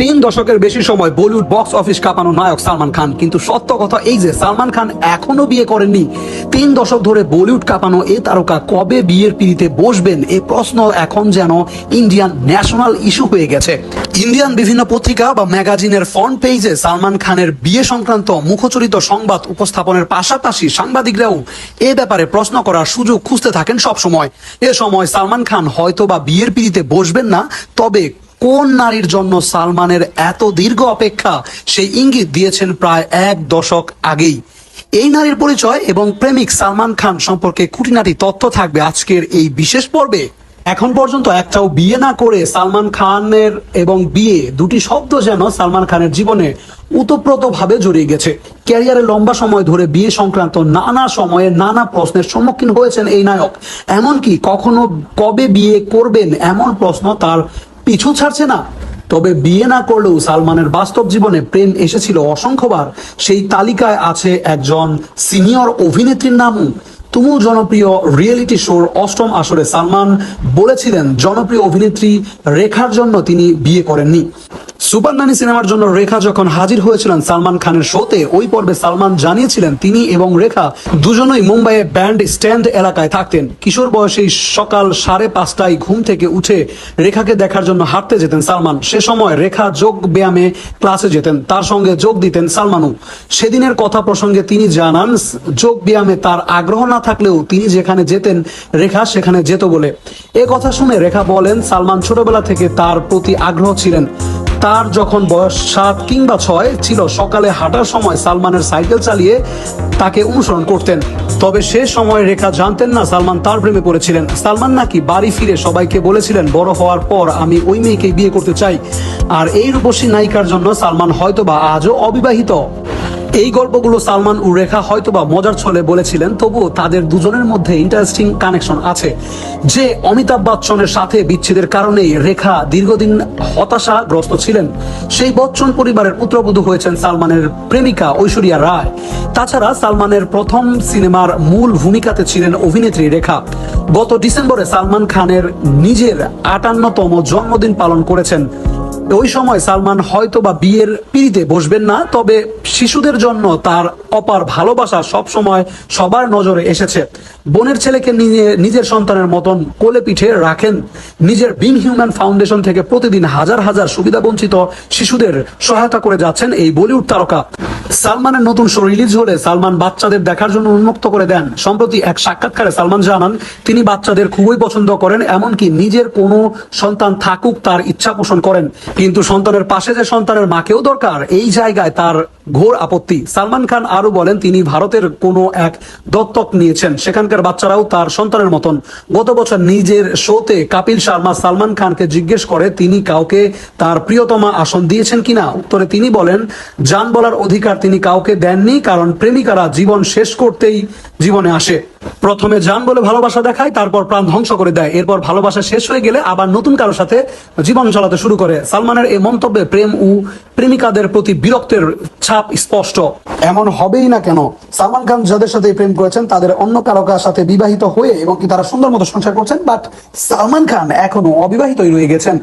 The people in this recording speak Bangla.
তিন দশকের বেশি সময় বলিউড বক্স অফিস কাঁপানো নায়ক সালমান খান, কিন্তু সত্য কথা এই যে সালমান খান এখনও বিয়ে করেননি। তিন দশক ধরে বলিউড কাঁপানো এ তারকা কবে বিয়ের পিড়িতে বসবেন? এ প্রশ্ন এখন যেন ইন্ডিয়ান ন্যাশনাল ইস্যু হয়ে গেছে। ইন্ডিয়ান বিভিন্ন পত্রিকা বা ম্যাগাজিনের ফ্রন্ট পেজে সালমান খানের বিয়ে সংক্রান্ত মুখচরিত সংবাদ উপস্থাপনের পাশাপাশি সাংবাদিকরাও এ ব্যাপারে প্রশ্ন করার সুযোগ খুঁজতে থাকেন সব সময় এ সময় সালমান খান হয়তো বা বিয়ের পিড়িতে বসবেন না, তবে কোন নারীর জন্য সালমানের এত দীর্ঘ অপেক্ষা সেই ইঙ্গিত দিয়েছেন প্রায় এক দশক আগেই। এই নারীর পরিচয় এবং প্রেমিক সালমান খান সম্পর্কে খুঁটিনাটি তথ্য থাকবে আজকের এই বিশেষ পর্বে। এখন পর্যন্ত একটাও বিয়ে না করে সালমান খানের এবং বিয়ে দুটি শব্দ যেন সালমান খানের জীবনে উতপ্রত ভাবে জড়িয়ে গেছে। ক্যারিয়ারে লম্বা সময় ধরে বিয়ে সংক্রান্ত নানা সময়ে নানা প্রশ্নের সম্মুখীন হয়েছেন এই নায়ক। এমনকি কখনো কবে বিয়ে করবেন এমন প্রশ্ন তার পিছু ছাড়ছে না। তবে বিয়ে না করলেও সালমানের বাস্তব জীবনে প্রেম এসেছিল অসংখ্যবার। সেই তালিকায় আছে একজন সিনিয়র অভিনেত্রীর নামও। তুমুল জনপ্রিয় রিয়েলিটি শোর অষ্টম আসরে সালমান বলেছিলেন, জনপ্রিয় অভিনেত্রী রেখার জন্য তিনি বিয়ে করেননি। সুপারম্যানি সিনেমার জন্য রেখা যখন হাজির হয়েছিলেন সালমান খানের শোতে, ওই পর্বে সালমান জানিয়েছিলেন তিনি এবং রেখা দুজনই মুম্বাইয়ে ব্যান্ড স্ট্যান্ড এলাকায় থাকতেন। কিশোর বয়সেই সকাল সাড়ে পাঁচটায় ঘুম থেকে উঠে রেখাকে দেখার জন্য হাঁটতে যেতেন সালমান। সে সময় রেখা যোগ ব্যায়ামে ক্লাসে যেতেন, তার সঙ্গে যোগ দিতেন সালমানও। সেদিনের কথা প্রসঙ্গে তিনি জানান, যোগ ব্যায়ামে তার আগ্রহ না থাকলেও তিনি যেখানে যেতেন, রেখা সেখানে যেত বলে। এ কথা শুনে রেখা বলেন, সালমান ছোটবেলা থেকে তার প্রতি আগ্রহ ছিলেন। তার যখন বয়স সাত কিংবা ছয় ছিল, সকালে হাঁটার সময় সালমানের সাইকেল চালিয়ে তাকে অনুসরণ করতেন। তবে সে সময় রেখা জানতেন না সালমান তার প্রেমে পড়েছিলেন। সালমান নাকি বাড়ি ফিরে সবাইকে বলেছিলেন, বড় হওয়ার পর আমি ওই মেয়েকে বিয়ে করতে চাই। আর এই রূপসী নায়িকার জন্য সালমান হয়তোবা আজও অবিবাহিত। এই গল্পগুলো সালমান ও রেখা হয়তোবা মজার ছলে বলেছিলেন, তবুও তাদের দুজনের মধ্যে ইন্টারেস্টিং কানেকশন আছে। যে অমিতাভ বচ্চনের সাথে বিচ্ছেদের কারণেই রেখা দীর্ঘদিন হতাশাগ্রস্ত ছিলেন। সেই বচ্চন পরিবারের পুত্রবধূ হয়েছেন সালমানের প্রেমিকা ঐশ্বরিয়া রায়। তাছাড়া সালমানের প্রথম সিনেমার মূল ভূমিকাতে ছিলেন অভিনেত্রী রেখা। গত ডিসেম্বরে সালমান খানের নিজের আটান্নতম জন্মদিন পালন করেছেন। ওই সময় সালমান হয়তো বা বিয়ের পিড়িতে বসবেন না, তবে শিশুদের জন্য তার অপার ভালোবাসা সব সময় সবার নজরে এসেছে। বোনের ছেলেকে নিয়ে নিজের সন্তানের মতন কোলে পিঠে রাখেন। নিজের বিং হিউম্যান ফাউন্ডেশন থেকে প্রতিদিন হাজার হাজার সুবিধাবঞ্চিত শিশুদের সহায়তা করে যাচ্ছেন এই বলিউড তারকা। সালমানের নতুন শো রিলিজ হলে সালমান বাচ্চাদের দেখার জন্য উন্মুক্ত করে দেন। সম্প্রতি এক সাক্ষাৎকারে সালমান জানান, তিনি বাচ্চাদের খুবই পছন্দ করেন, এমনকি নিজের কোনো সন্তান থাকুক তার ইচ্ছা পোষণ করেন। কিন্তু সন্তানের পাশে যে সন্তানের মাকেও দরকার, এই জায়গায় তার ঘোর আপত্তি। সালমান খান আরও বলেন, তিনি ভারতের কোনো এক দত্তক নিয়েছেন। সেখানকার বাচ্চারাও তার সন্তানের মতন। গত বছর নিজের শোতে কাপিল শর্মা সালমান খানকে জিজ্ঞেস করে, তিনি কাউকে তার প্রিয়তমা আসন দিয়েছেন কিনা? উত্তরে তিনি বলেন, যান বলার অধিকার তিনি কাউকে দেননি, কারণ প্রেমিকারা জীবন শেষ করতেই জীবনে আসে। প্রথমে জান বলে ভালোবাসা দেখায়, তারপর প্রাণ ধ্বংস করে দেয়। এরপর ভালোবাসা শেষ হয়ে গেলে আবার নতুন কারোর সাথে জীবন চালাতে শুরু করে। সালমানের এই মন্তব্যে প্রেম ও প্রেমিকাদের প্রতি বিরক্তের ছাপ স্পষ্ট। এমন হবেই না কেন? সালমান খান যাদের সাথে প্রেম করেছেন, তাদের অন্য কারও কার সাথে বিবাহিত হয়ে এবং কি তারা সুন্দর মতো সংসার করছেন, বাট সালমান খান এখনও অবিবাহিতই রয়ে গেছেন।